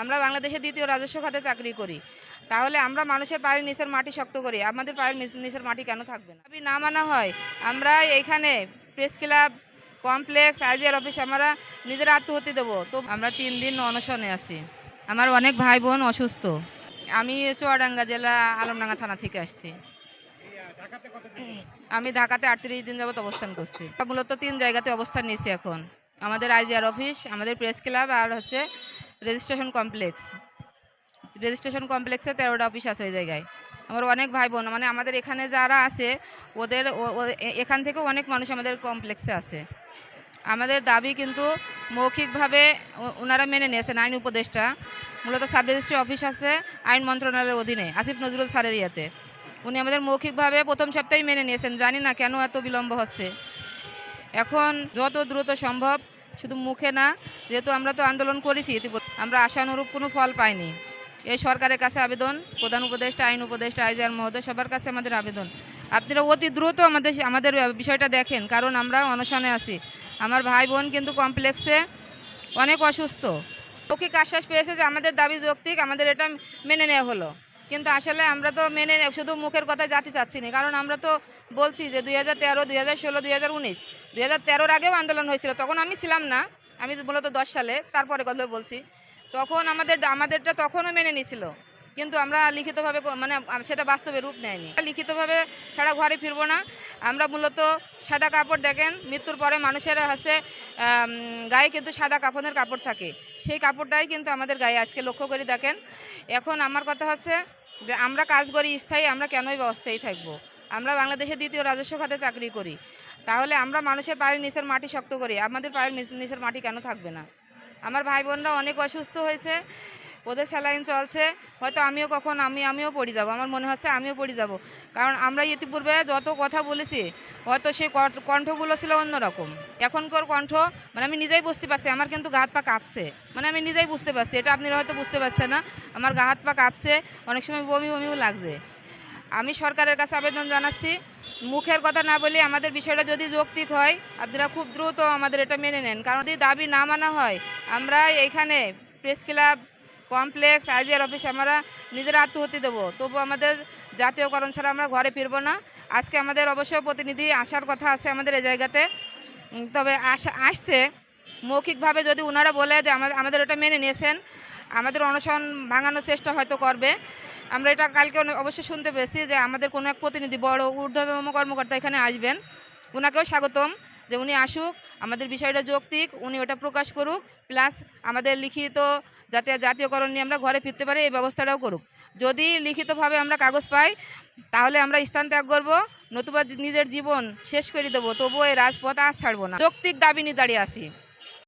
আমরা বাংলাদেশে দ্বিতীয় রাজস্ব খাতে চাকরি করি। তাহলে আমরা মানুষের পায়ের নিচের মাটি শক্ত করি। আমাদের পায়ের নিচের মাটি কেন থাকবে না? না মানা হয়, আমরা এইখানে press club, complex, IGR office আমরা নিজেরা আত্মহত্যা দেবো। তো আমরা তিন দিন অনশনে আছি। আমার অনেক ভাই বোন অসুস্থ। আমি চুয়াডাঙ্গা জেলা আলমডাঙ্গা থানা থেকে আসছি। আমি ঢাকাতে আটত্রিশ দিন যাবত অবস্থান করছি। মূলত তিন জায়গাতে অবস্থান নিয়েছি এখন। আমাদের আইজিআর অফিস, আমাদের প্রেস ক্লাব আর হচ্ছে রেজিস্ট্রেশন কমপ্লেক্স। রেজিস্ট্রেশন কমপ্লেক্সে তেরোটা অফিস আছে ওই জায়গায়। আমার অনেক ভাই বোন মানে আমাদের এখানে যারা আছে, ওদের এখান থেকেও অনেক মানুষ আমাদের কমপ্লেক্সে আছে। আমাদের দাবি কিন্তু মৌখিকভাবে ওনারা মেনে নিয়েছেন, আইন উপদেষ্টা। মূলত সাব রেজিস্ট্রি অফিস আছে, আইন মন্ত্রণালয়ের অধীনে, আসিফ নজরুল স্যারের ইয়াতে। উনি আমাদের মৌখিকভাবে প্রথম সপ্তাহেই মেনে নিয়েছেন, জানি না কেন এত বিলম্ব হচ্ছে। এখন যত দ্রুত সম্ভব, শুধু মুখে না, যেহেতু আমরা তো আন্দোলন করেছি আমরা আশানুরূপ কোনো ফল পাইনি। এই সরকারের কাছে আবেদন, প্রধান উপদেষ্টা, আইন উপদেষ্টা আইজার মহোদয় সবার কাছে আমাদের আবেদন। আপনারা অতি দ্রুত আমাদের আমাদের বিষয়টা দেখেন, কারণ আমরা অনশনে আছি। আমার ভাই বোন কিন্তু কমপ্লেক্সে অনেক অসুস্থ। মৌখিক আশ্বাস পেয়েছে যে আমাদের দাবি যৌক্তিক, আমাদের এটা মেনে নেওয়া হলো। কিন্তু আসলে আমরা তো মেনে শুধু মুখের কথা জাতি চাচ্ছি না, কারণ আমরা তো বলছি যে দুই হাজার তেরো, দুই হাজার ষোলো, দুই হাজার উনিশ, দুই হাজার তেরোর আগেও আন্দোলন হয়েছিল, তখন আমি ছিলাম না। আমি মূলত দশ সালে, তারপরে কথা বলছি। তখন আমাদের আমাদেরটা তখনও মেনে নিছিল কিন্তু আমরা লিখিতভাবে মানে সেটা বাস্তবে রূপ নেয়নি। লিখিতভাবে ছাড়া ঘরে ফিরবো না। আমরা মূলত সাদা কাপড় দেখেন মৃত্যুর পরে মানুষের আম, গায়ে কিন্তু সাদা কাপড়ের কাপড় থাকে। সেই কাপড়টাই কিন্তু আমাদের গায়ে আজকে লক্ষ্য করে দেখেন। এখন আমার কথা হচ্ছে যে আমরা কাজ করি স্থায়ী আমরা কেনই অস্থায়ী থাকব? আমরা বাংলাদেশে দ্বিতীয় রাজস্ব খাতে চাকরি করি। তাহলে আমরা মানুষের পায়ের নিচের মাটি শক্ত করি। আমাদের পায়ের নিচের মাটি কেন থাকবে না? আমার ভাই বোনরা অনেক অসুস্থ হয়েছে, ওদের স্যালাইন চলছে, হয়তো আমিও কখন, আমি, আমিও পড়ে যাব। আমার মনে হচ্ছে আমিও পড়ে যাব। কারণ আমরা ইতিপূর্বে যত কথা বলেছি, হয়তো সেই কণ্ঠগুলো ছিল অন্যরকম। এখনকার কণ্ঠ মানে আমি নিজেই বুঝতে পারছি, আমার কিন্তু গা হাত পা কাঁপছে। মানে আমি নিজেই বুঝতে পারছি, এটা আপনারা হয়তো বুঝতে পারছেন না, আমার গা হাত পা কাঁপছে, অনেক সময় বমি, বমিও লাগছে। আমি সরকারের কাছে আবেদন জানাচ্ছি মুখের কথা না বলে আমাদের বিষয়টা যদি যৌক্তিক হয়, আপনারা খুব দ্রুত আমাদের এটা মেনে নেন। কারণ যদি দাবি না মানা হয়, আমরা এইখানে press club complex IGR office আমরা নিজেরা আত্মহত্যি দেবো। তবু আমাদের জাতীয়করণ ছাড়া আমরা ঘরে ফিরবো না। আজকে আমাদের অবশ্য প্রতিনিধি আসার কথা আছে আমাদের এই জায়গাতে। তবে আসা আসছে মৌখিকভাবে যদি ওনারা বলে যে আমাদের আমাদের ওটা মেনে নিয়েছেন, আমাদের অনশন ভাঙানোর চেষ্টা হয়তো করবে। আমরা এটা কালকে অবশ্যই শুনতে পেয়েছি যে আমাদের কোনো এক প্রতিনিধি বড় ঊর্ধ্বতম কর্মকর্তা এখানে আসবেন। ওনাকেও স্বাগতম যে উনি আসুক, আমাদের বিষয়টা যৌক্তিক, উনি ওটা প্রকাশ করুক, প্লাস আমাদের লিখিত যাতে জাতীয়করণ নিয়ে আমরা ঘরে ফিরতে পারি, এই ব্যবস্থাটাও করুক। যদি লিখিতভাবে আমরা কাগজ পাই, তাহলে আমরা স্থান ত্যাগ করব, নতুবা নিজের জীবন শেষ করে দেবো, তবুও এই রাজপথ আর ছাড়বো না। যৌক্তিক দাবি নিয়ে দাঁড়িয়ে আছি।